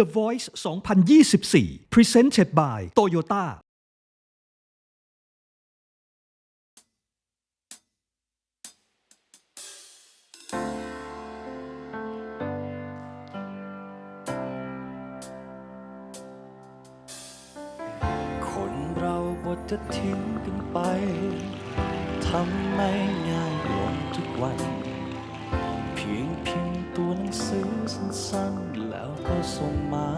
The Voice 2024 Presented by Toyota คนเราบทจะทิ้งกันไป ทำไมง่ายลงทุกวัน เพียงเพิมพ์ ตัวหนังสือสั้นๆ แล้วก็ส่งมา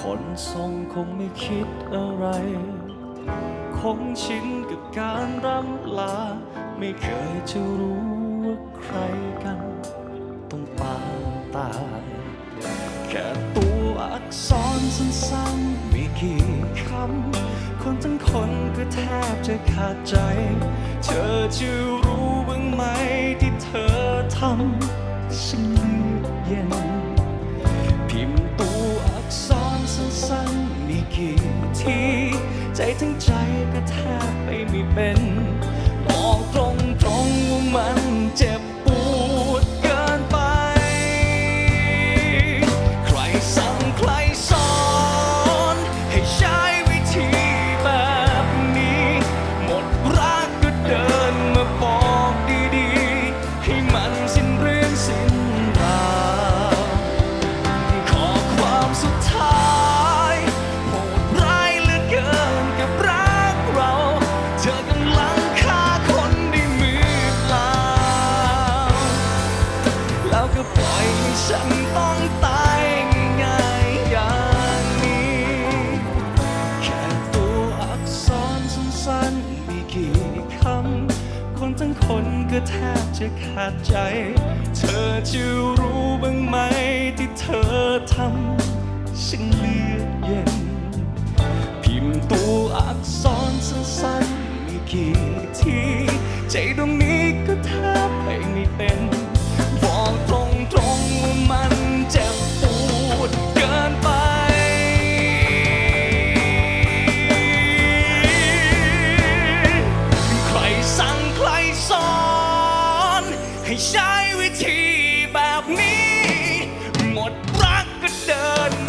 คนส่งคงไม่คิดอะไร คงชินกับการร่ำลา ไม่เคยจะรู้ว่าใครกันต้องปางตายแค่ตัวอักษรสั้นๆ ไม่กี่คำ คนทั้งคนก็แทบจะขาดใจ เธอจะรู้บ้างไหมที่เธอทำฉันเลือดเย็น พิมพ์ตัวอักษรสั้นๆมีกี่ที ใจทั้งใจก็แทบไปไม่เป็น แล้วก็ปล่อยให้ฉันต้องตายง่ายๆอย่างนี้ แค่ตัวอักษรสั้นๆมีกี่คำ คนทั้งคนก็แทบจะขาดใจ เธอจะรู้บ้างไหมที่เธอทำฉันเลือดเย็น พิมพ์ตัวอักษรสั้นๆมีกี่ที ใจดวงนี้ก็แทบไปไม่เป็น ใช้วิธีแบบนี้ หมดรักก็เดิน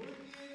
คุณยิน